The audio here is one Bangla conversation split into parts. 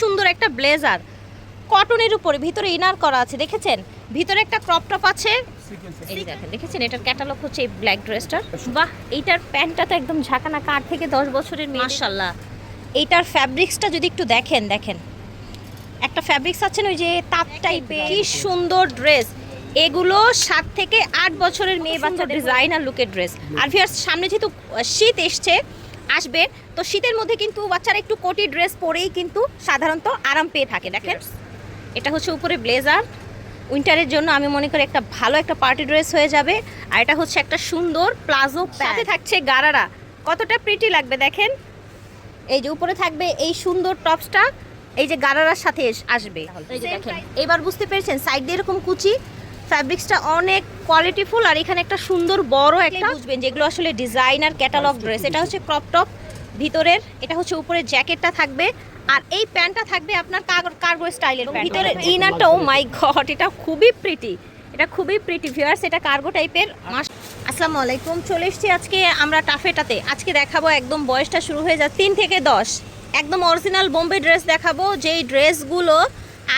সুন্দর একটা ব্লেজার। কটনের উপরে ভিতরে ইনার করা আছে দেখেছেন? ভিতরে একটা ক্রপ টপ আছে। এই দেখেন দেখেছেন? এটার ক্যাটালগ হচ্ছে এই ব্ল্যাক ড্রেসটার বাহ এইটার প্যান্টটা তো একদম ঝাঁকানা কার থেকে দশ বছরের মাশাল্লাহ এইটার ফ্যাব্রিক্সটা যদি একটু দেখেন দেখেন। একটা ফ্যাব্রিক্স আছেন ওই যে তাপ টাইপের কি সুন্দর ড্রেস এগুলো সাত থেকে আট বছরের মেয়ে বাচ্চা ডিজাইনার লুকের ড্রেস আর ভিয়ার্স সামনে যেহেতু শীত এসছে আসবে। তো শীতের মধ্যে কিন্তু বাচ্চারা একটু কোটি ড্রেস পরেই কিন্তু সাধারণত আরাম পেয়ে থাকে। দেখেন এটা হচ্ছে উপরে ব্লেজার। উইন্টারের জন্য আমি মনে করি একটা ভালো একটা পার্টি ড্রেস হয়ে যাবে। আর এটা হচ্ছে একটা সুন্দর প্লাজো সাথে থাকছে গারারা। কতটা প্রিটি লাগবে দেখেন? এই যে উপরে থাকবে এই সুন্দর টপসটা। এই যে গারারার সাথে আসবে। এবার বুঝতে পেরেছেন সাইড দিয়ে এরকম কুচি ফ্যাব্রিক্সটা অনেক কোয়ালিটিফুল আর এখানে একটা সুন্দর বড় একটা বুঝবেন যেগুলো আসলে ডিজাইনার ক্যাটালগ ড্রেস এটা হচ্ছে ক্রপ টপ ভিতরের এটা হচ্ছে উপরে জ্যাকেটটা থাকবে। আর এই প্যান্টটা থাকবে আপনার কার্গো স্টাইলের ভিতরে ইনারটা ও মাই গড এটা খুবই প্রিটি এটা খুবই প্রিটি ভিউয়ার্স এটা কার্গো টাইপের মাস আসসালামু আলাইকুম চলে এসেছি আজকে আমরা টাফেটাতে। আজকে দেখাবো একদম বয়সটা শুরু হয়ে যায় তিন থেকে দশ। একদম অরিজিনাল বোম্বে ড্রেস দেখাবো যেই ড্রেসগুলো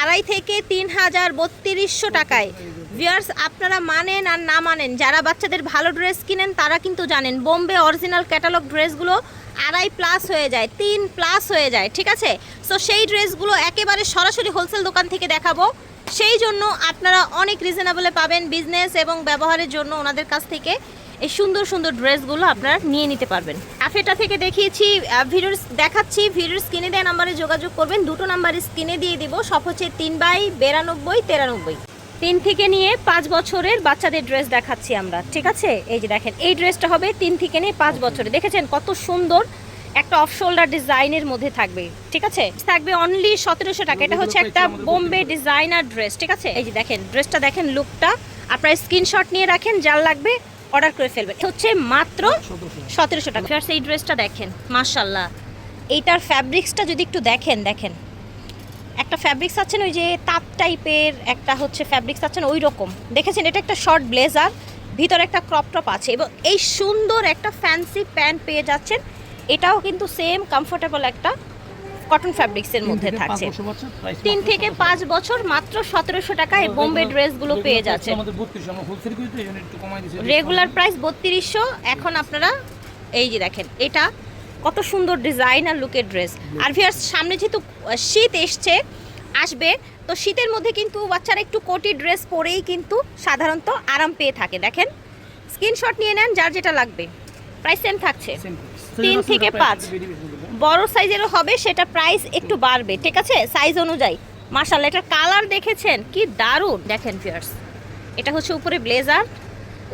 আড়াই থেকে তিন হাজার বত্রিশশো টাকায়। ভিউয়ার্স, আপনারা মানেন আর না মানেন। যারা বাচ্চাদের ভালো ড্রেস কিনেন, তারা কিন্তু জানেন, বোম্বে অরিজিনাল ক্যাটালগ ড্রেসগুলো আড়াই প্লাস হয়ে যায়, তিন প্লাস হয়ে যায়, ঠিক আছে? সো সেই ড্রেসগুলো একেবারে সরাসরি হোলসেল দোকান থেকে দেখাবো। সেই জন্য আপনারা অনেক রিজনেবলে পাবেন বিজনেস এবং ব্যবহারের জন্য ওনাদের কাছ থেকে এই সুন্দর সুন্দর ড্রেসগুলো আপনারা নিয়ে নিতে পারবেন। ক্যাফেটা থেকে দেখিয়েছি ভিডিওর দেখাচ্ছি, ভিডিওর স্ক্রিনে দেওয়া নাম্বারে যোগাযোগ করবেন। দুটো নাম্বার স্ক্রিনে দিয়ে দিব, সব হচ্ছে তিন বাই বিরানব্বই তেরানব্বই। তিন থেকে নিয়ে পাঁচ বছরের বাচ্চাদের ড্রেস দেখাচ্ছি আমরা, ঠিক আছে? এই যে দেখেন, এই ড্রেসটা হবে তিন থেকে নিয়ে পাঁচ বছরে দেখেছেন কত সুন্দর একটা অফ শোল্ডার ডিজাইনের মধ্যে থাকবে, ঠিক আছে? থাকবে অনলি সতেরোশো টাকা। এটা হচ্ছে একটা বোম্বে ডিজাইনার ড্রেস, ঠিক আছে? এই যে দেখেন, ড্রেসটা দেখেন লুকটা আপনারা স্ক্রিনশট নিয়ে রাখেন যার লাগবে অর্ডার করে ফেলবেন। হচ্ছে মাত্র সতেরোশো টাকা। এই ড্রেসটা দেখেন মাশাল্লাহ এইটার ফ্যাব্রিক্সটা যদি একটু দেখেন দেখেন। একটা ফ্যাব্রিক্স আছেন ওই যে তাপ টাইপের একটা হচ্ছে ফ্যাব্রিক্স আছেন ওই রকম দেখেছেন? এটা একটা শর্ট ব্লেজার ভিতরে একটা ক্রপ টপ আছে এবং এই সুন্দর একটা ফ্যান্সি প্যান্ট পেয়ে যাচ্ছেন। এটাও কিন্তু সেম কমফোর্টেবল একটা কটন ফ্যাব্রিক্সের মধ্যে থাকছে। তিন থেকে পাঁচ বছর মাত্র সতেরোশো টাকায় বোম্বে ড্রেসগুলো পেয়ে যাচ্ছে। আমাদের 32 আমরা হোলসেল করি তো এই জন্য একটু কমাই দিয়েছি রেগুলার প্রাইস বত্রিশশো এখন আপনারা এই যে দেখেন এটা কত সুন্দর ডিজাইন আর লুকের ড্রেস আর ভিয়ার্স সামনে যেহেতু শীত এসছে আসবে তো শীতের মধ্যে কিন্তু বাচ্চারা একটু কোটি ড্রেস পরেই কিন্তু সাধারণত আরাম পেয়ে থাকে। দেখেন স্ক্রিনশট নিয়ে নেন যার যেটা লাগবে। প্রাইস সেম থাকছে। তিন থেকে পাঁচ। বড় সাইজেরও হবে সেটা প্রাইস একটু বাড়বে। ঠিক আছে? সাইজ অনুযায়ী। মার্শাল এটার কালার দেখেছেন? কি দারুণ! দেখেন ফিয়ার্স এটা হচ্ছে উপরে ব্লেজার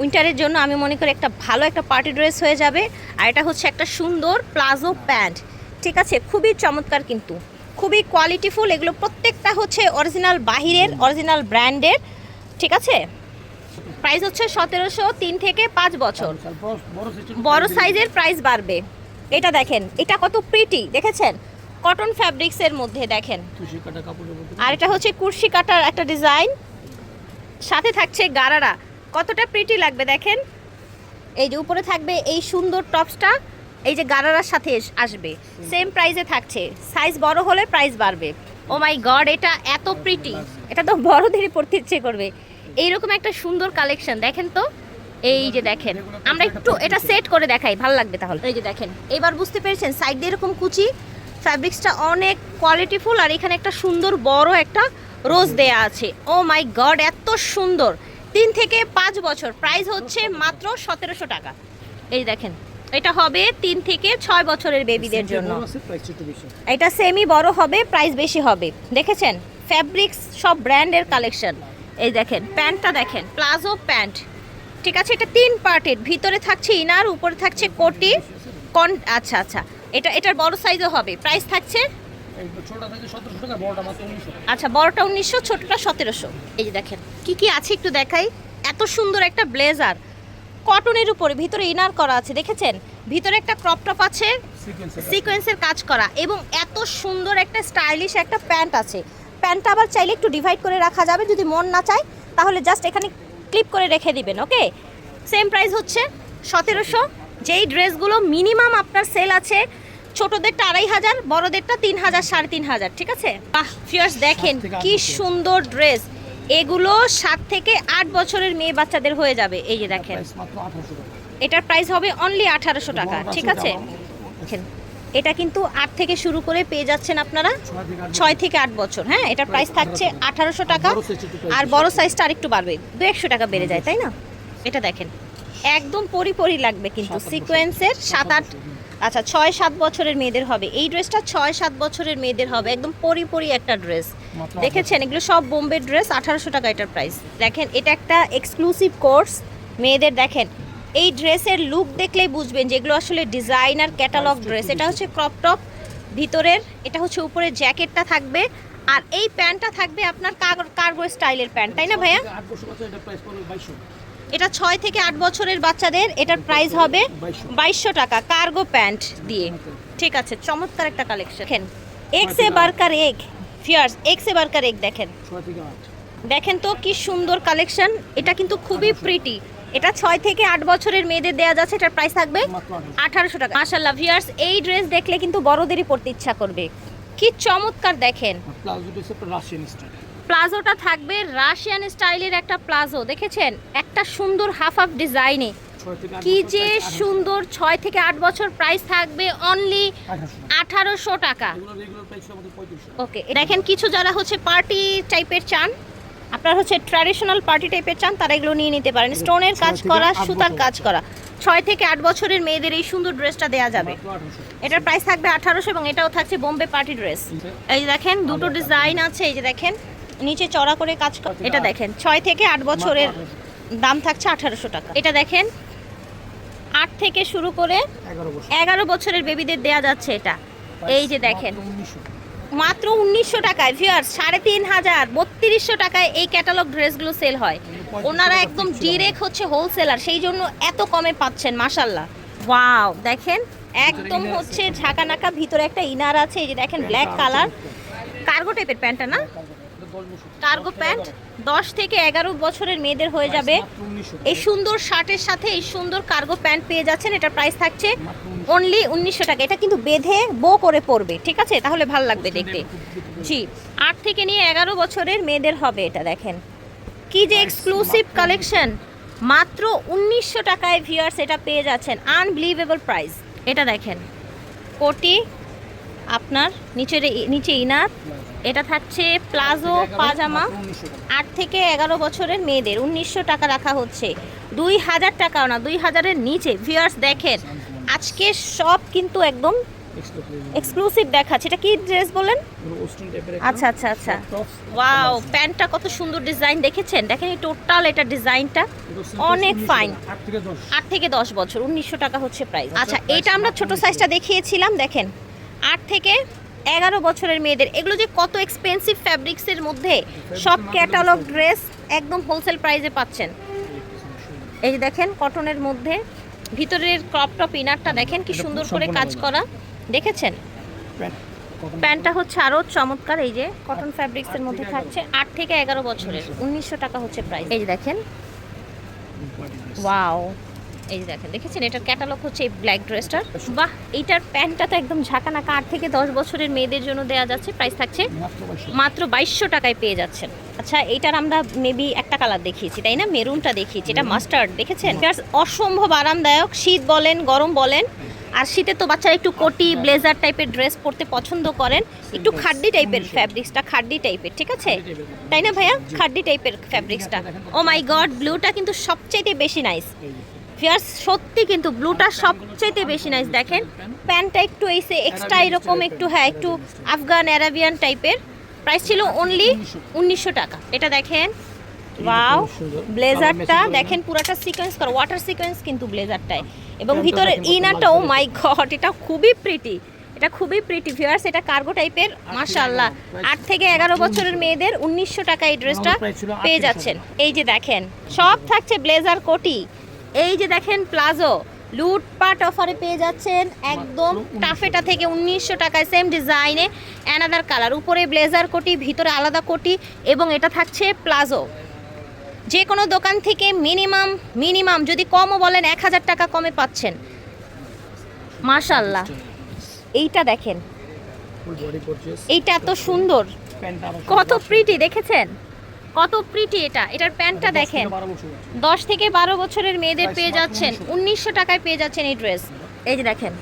উইন্টারের জন্য আমি মনে করি একটা ভালো একটা পার্টি ড্রেস হয়ে যাবে। আর এটা হচ্ছে একটা সুন্দর প্লাজো প্যান্ট। ঠিক আছে? খুবই চমৎকার কিন্তু। খুবই কোয়ালিটিফুল। এগুলো প্রত্যেকটা হচ্ছে অরিজিনাল বাহিরের অরিজিনাল ব্র্যান্ডের। ঠিক আছে? প্রাইস হচ্ছে সতেরোশো তিন থেকে পাঁচ বছর। বড় সাইজের প্রাইস বাড়বে। এটা দেখেন এটা কত প্রিটি দেখেছেন? কটন ফ্যাব্রিক্সের মধ্যে দেখেন। আর এটা হচ্ছে কুর্সি কাটার একটা ডিজাইন সাথে থাকছে গারারা। কতটা প্রিটি লাগবে দেখেন? এই যে উপরে থাকবে এই সুন্দর টপসটা এই যে গারারার সাথে আসবে। সেম প্রাইসে থাকছে। সাইজ বড় হলে প্রাইস বাড়বে। ও মাই গড এটা এত প্রিটি এটা তো বড়দেরই পড়তে ইচ্ছে করবে। এইরকম একটা সুন্দর কালেকশন দেখেন তো? এই যে দেখেন আমরা একটু এটা সেট করে দেখাই ভালো লাগবে তাহলে। এই যে দেখেন এবার বুঝতে পেরেছেন সাইড দিয়ে এরকম কুচি ফ্যাব্রিক্সটা অনেক কোয়ালিটিফুল আর এখানে একটা সুন্দর বড় একটা রোজ দেয়া আছে। ও মাই গড এত সুন্দর। তিন থেকে পাঁচ বছর। প্রাইস হচ্ছে মাত্র সতেরোশো টাকা। এই দেখেন এটা হবে তিন থেকে ছয় বছরের বেবিদের জন্য। এটা সেমি বড় হবে প্রাইস বেশি হবে। দেখেছেন? ফ্যাব্রিক্স সব ব্র্যান্ডের কালেকশন এই দেখেন প্যান্টটা দেখেন প্লাজো প্যান্ট। ঠিক আছে এটা তিন পার্টের। ভিতরে থাকছে ইনার উপরে থাকছে কোটি। কন আচ্ছা আচ্ছা। এটা এটার বড় সাইজও হবে। প্রাইস থাকছে ছোটটা থাকে 1700 টাকা বড়টা মাত্র 1900 আচ্ছা বড়টা উনিশশো ছোটটা সতেরোশো। এই যে দেখেন কি কি আছে একটু দেখাই। এত সুন্দর একটা ব্লেজার। কটনের উপরে ভিতরে ইনার করা আছে দেখেছেন? ভিতরে একটা ক্রপ টপ আছে সিকোয়েন্সের কাজ করা। এবং এত সুন্দর একটা স্টাইলিশ একটা প্যান্ট আছে। প্যান্টটা আবার চাইলে একটু ডিভাইড করে রাখা যাবে যদি মন না চায় তাহলে জাস্ট এখানে ক্লিপ করে রেখে দিবেন ওকে? সেম প্রাইস হচ্ছে সতেরোশো। যেই ড্রেসগুলো মিনিমাম আপনার সেল আছে ছোটদেরটা আড়াই হাজার বড়দেরটা তিন হাজার সাড়ে তিন হাজার ঠিক আছে? বাহ ফিয়ার্স দেখেন কি সুন্দর ড্রেস এগুলো সাত থেকে আট বছরের মেয়ে বাচ্চাদের হয়ে যাবে এই যে দেখেন। এটার প্রাইস হবে অনলি আঠারোশো টাকা ঠিক আছে? দেখেন এটা কিন্তু আট থেকে শুরু করে পেয়ে যাচ্ছেন আপনারা ছয় থেকে আট বছর। হ্যাঁ? এটার প্রাইস থাকছে আঠারোশো টাকা। আর। বড় সাইজটা আরেকটু বাড়বে দু একশো টাকা বেড়ে যায় তাই না? এটা দেখেন একদম পরি পরি লাগবে কিন্তু। সিকোয়েন্সের সাত আট আচ্ছা ছয় সাত বছরের মেয়েদের হবে। এই ড্রেসটা ছয় সাত বছরের মেয়েদের হবে। একদম পরি পরি একটা ড্রেস। দেখেছেন? এগুলো সব বোম্বে ড্রেস আঠারোশো টাকা এটার প্রাইস দেখেন এটা একটা এক্সক্লুসিভ কোর্স মেয়েদের দেখেন এই ড্রেসের লুক দেখলেই বুঝবেন যে এগুলো আসলে ডিজাইনার ক্যাটালগ ড্রেস এটা হচ্ছে ক্রপ টপ ভিতরের এটা হচ্ছে উপরে জ্যাকেটটা থাকবে। আর এই প্যান্টটা থাকবে আপনার কার্গো স্টাইলের প্যান্ট তাই না ভাইয়া? এটা ছয় থেকে আট বছরের বাচ্চাদের, এটার প্রাইস হবে বাইশশো টাকা কার্গো প্যান্ট দিয়ে। ঠিক আছে, চমৎকার একটা কালেকশন দেখেন এক্স এ বার্কার এগ ফিয়ার্স এক্স এ বার্কার এগ দেখেন। দেখেন তো কি সুন্দর কালেকশন এটা কিন্তু খুবই প্রিটি এটা ছয় থেকে আট বছরের মেয়েদের দেওয়া যাচ্ছে, এটার প্রাইস থাকবে আঠারোশো টাকা। মাশাল্লাহ ভিয়ার্স এই ড্রেস দেখলে কিন্তু বড়দেরই পড়তে ইচ্ছা করবে। কি চমৎকার দেখেন। প্লাজোটা থাকবে রাশিয়ান স্টাইলের একটা প্লাজো দেখেছেন? একটা সুন্দর হাফ হাফ ডিজাইনে কি যে সুন্দর ছয় থেকে আট বছর প্রাইস থাকবে অনলি আঠারোশো। টাকা। ওকে দেখেন কিছু যারা হচ্ছে পার্টি টাইপের চান আপনার হচ্ছে ট্র্যাডিশনাল পার্টি টাইপের চান তারা এগুলো নিয়ে নিতে পারেন। স্টোনের কাজ করা সুতার কাজ করা। ছয় থেকে আট বছরের মেয়েদের এই সুন্দর ড্রেসটা দেওয়া যাবে। এটার প্রাইস থাকবে আঠারোশো এবং এটাও থাকছে বোম্বে পার্টি ড্রেস এই যে দেখেন দুটো ডিজাইন আছে এই যে দেখেন। নিচে চড়া করে কাজ করা এটা দেখেন ছয় থেকে আট বছরের দাম থাকছে আঠারোশো টাকা। এটা দেখেন আট থেকে শুরু করে এগারো বছরের বেবিদের দেয়া যাচ্ছে এটা। এই যে দেখেন মাত্র উনিশশো টাকায় ভিয়ার সাড়ে তিন হাজার বত্রিশশো টাকায় এই ক্যাটালগ ড্রেসগুলো সেল হয়। ওনারা একদম ডিরেক্ট হচ্ছে হোলসেলার সেই জন্য এত কমে পাচ্ছেন মাসাল্লাহ ওয়াও দেখেন একদম হচ্ছে ঝাঁকা নাকা ভিতরে একটা ইনার আছে এই যে দেখেন ব্ল্যাক কালার কার্গো টাইপের প্যান্টটা না? কার্গো প্যান্ট দশ থেকে এগারো বছরের মেয়েদের হয়ে যাবে। এই সুন্দর শার্টের সাথে এই সুন্দর কার্গো প্যান্ট পেয়ে যাচ্ছেন। এটার প্রাইস থাকছে অনলি উনিশশো টাকা। এটা কিন্তু বেঁধে বো করে পড়বে ঠিক আছে? তাহলে ভালো লাগবে দেখতে। জি আট থেকে নিয়ে এগারো বছরের মেয়েদের হবে এটা দেখেন। কি যে এক্সক্লুসিভ কালেকশন মাত্র উনিশশো টাকায় ভিউয়ার্স এটা পেয়ে যাচ্ছেন। আনবিলিভেবল প্রাইস এটা দেখেন কোটি আপনার নিচের নিচে ইনার। এটা থাকছে প্লাজো পাজামা। আট থেকে এগারো বছরের মেয়েদের উনিশশো টাকা রাখা হচ্ছে। দুই হাজার টাকাও না দুই হাজারের নিচে। ভিউয়ার্স দেখেন আজকে সব কিন্তু একদম এক্সক্লুসিভ দেখাচ্ছে। এটা কি ড্রেস বলেন? আচ্ছা আচ্ছা আচ্ছা। ওয়াও প্যান্টটা কত সুন্দর ডিজাইন দেখেছেন? দেখেন এই টোটাল এটা ডিজাইনটা অনেক fine। আট আট থেকে দশ বছর উনিশশো টাকা হচ্ছে প্রাইস আচ্ছা এটা আমরা ছোট সাইজটা দেখিয়েছিলাম দেখেন। আট থেকে এগারো বছরের মেয়েদের। এগুলো যে কত এক্সপেন্সিভ ফ্যাব্রিক্সের মধ্যে সব ক্যাটালগ ড্রেস একদম হোলসেল প্রাইসে পাচ্ছেন। এই যে দেখেন কটনের মধ্যে ভিতরের ক্রপ টপ ইনারটা দেখেন কি সুন্দর করে কাজ করা। দেখেছেন? প্যান্টটা হচ্ছে আরও চমৎকার এই যে কটন ফ্যাব্রিক্সের মধ্যে থাকছে। আট থেকে এগারো বছরের। উনিশশো টাকা হচ্ছে প্রাইস এই যে দেখেন। ওয়াও এই যে দেখেন দেখেছেন? এটার ক্যাটালগ হচ্ছে এই ব্ল্যাক ড্রেসটার বাহ এইটার প্যান্টটা তো একদম ঝাঁকানাকা। আট থেকে দশ বছরের মেয়েদের জন্য দেওয়া যাচ্ছে প্রাইস থাকছে মাত্র বাইশশো টাকায় পেয়ে যাচ্ছেন। আচ্ছা এইটার আমরা মেবি একটা কালার দেখিয়েছি তাই না? মেরুনটা দেখিয়েছি এটা মাস্টার্ড দেখেছেন? অসম্ভব আরামদায়ক। শীত বলেন গরম বলেন আর শীতে তো বাচ্চারা একটু কোটি ব্লেজার টাইপের ড্রেস পরতে পছন্দ করেন। একটু খাড্ডি টাইপের ফ্যাব্রিক্সটা খাড্ডি টাইপের ঠিক আছে? তাই না ভাইয়া? খাড্ডি টাইপের ফ্যাব্রিক্সটা ও মাই গড ব্লুটা কিন্তু সবচেয়ে বেশি নাইস ফিয়ার্স সত্যি কিন্তু ব্লুটা সবচেয়ে বেশি নাইস দেখেন প্যান্টটা একটু এইসে এক্সট্রা এরকম একটু হ্যাঁ একটু আফগান অ্যারাবিয়ান টাইপের। প্রাইস ছিল অনলি উনিশশো টাকা। এটা দেখেন ওয়াও ব্লেজারটা দেখেন পুরাটা সিকোয়েন্স করা ওয়াটার সিকোয়েন্স কিন্তু ব্লেজারটায় এবং ভিতরে দেখেন কত ইনারটা ও মাই গড এটা খুবই প্রিটি এটা খুবই প্রিটি ভিউয়ার্স এটা কার্গো টাইপের মাশাআল্লাহ। আট থেকে এগারো বছরের মেয়েদের উনিশশো টাকা এই ড্রেসটা পেয়ে যাচ্ছেন। এই যে দেখেন সব থাকছে ব্লেজার কোটি এই যে দেখেন প্লাজো লুটপাট অফারে পেয়ে যাচ্ছেন একদম টাফেটা থেকে উনিশশো টাকায় সেম ডিজাইনে অ্যানাদার কালার উপরে ব্লেজার কোটি ভিতরে আলাদা কোটি এবং এটা থাকছে প্লাজো। যে কোনো দোকান থেকে মিনিমাম মিনিমাম যদি কমও বলেন এক হাজার টাকা কমে পাচ্ছেন। মাশাল্লাহ এইটা দেখেন। এইটা এত সুন্দর। কত প্রিটি দেখেছেন? কত প্রিটি এটা? এটার প্যান্টটা দেখেন। 12 দশ থেকে বারো বছরের মেয়েদের পেয়ে যাচ্ছেন 1900 উনিশশো টাকায় পেয়ে যাচ্ছেন এই ড্রেস এই যে দেখেন।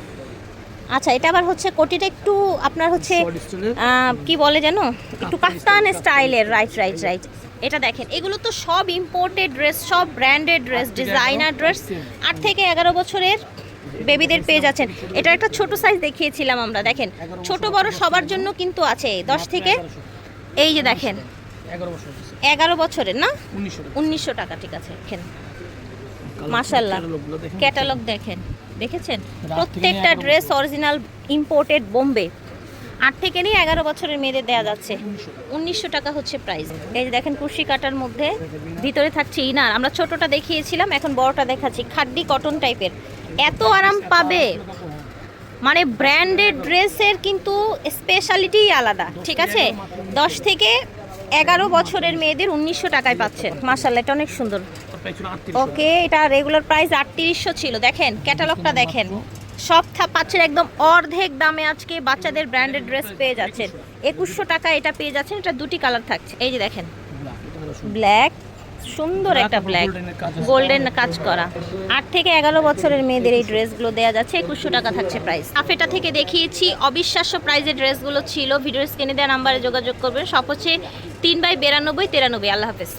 আচ্ছা এটা আবার হচ্ছে কোটিটা একটু আপনার হচ্ছে কি বলে জানো একটু কাফতান স্টাইলের রাইট রাইট রাইট এটা দেখেন এগুলো তো সব ইম্পোর্টেড ড্রেস সব ব্র্যান্ডেড ড্রেস ডিজাইনার ড্রেস। আট থেকে এগারো বছরের বেবিদের পেয়ে যাচ্ছেন। এটা একটা ছোট সাইজ দেখিয়েছিলাম আমরা দেখেন। ছোট বড় সবার জন্য কিন্তু আছে দশ থেকে এই যে দেখেন। 11 বছর আছে। এগারো বছরের না? উনিশশো টাকা। ঠিক আছে দেখেন। দেখেন। ক্যাটালগ দেখেন। দেখেছেন? প্রত্যেকটা ড্রেস অরিজিনাল ইম্পোর্টেড বোম্বে। আট থেকে নিয়ে এগারো বছরের মেয়েদের দেওয়া যাচ্ছে। উনিশশো টাকা। হচ্ছে প্রাইস এই যে দেখেন কুর্শি কাটার মধ্যে ভিতরে থাকছে ইনার। আমরা ছোটটা দেখিয়েছিলাম এখন বড়টা দেখাচ্ছি। খাড্ডি কটন টাইপের এত আরাম পাবে। মানে ব্র্যান্ডেড ড্রেসের কিন্তু স্পেশালিটি আলাদা ঠিক আছে? দশ থেকে এগারো বছরের মেয়েদের উনিশশো টাকায় পাচ্ছেন। মার্শাল এটা অনেক সুন্দর। ওর price ছিল 3800 ওকে, এটা রেগুলার প্রাইস আটত্রিশশো ছিল। দেখেন ক্যাটালগটা দেখেন। সব পাচ্ছেন একদম অর্ধেক দামে আজকে বাচ্চাদের ব্র্যান্ডেড ড্রেস পেয়ে যাচ্ছেন। একুশশো টাকা এটা পেয়ে যাচ্ছেন, এটা দুটি কালার থাকছে। এই যে দেখেন। ব্ল্যাক সুন্দর একটা ব্ল্যাক। গোল্ডেন কাজ করা। আট থেকে এগারো বছরের মেয়েদের এই ড্রেসগুলো দেওয়া যাচ্ছে একুশশো টাকা থাকছে প্রাইস কাফেটা থেকে দেখিয়েছি অবিশ্বাস্য প্রাইজের ড্রেসগুলো ছিল। ভিডিও স্ক্রিনে দেওয়া নাম্বারে যোগাযোগ করবেন। সব হচ্ছে তিন বাই বিরানব্বই তেরানব্বই। আল্লাহ হাফেজ।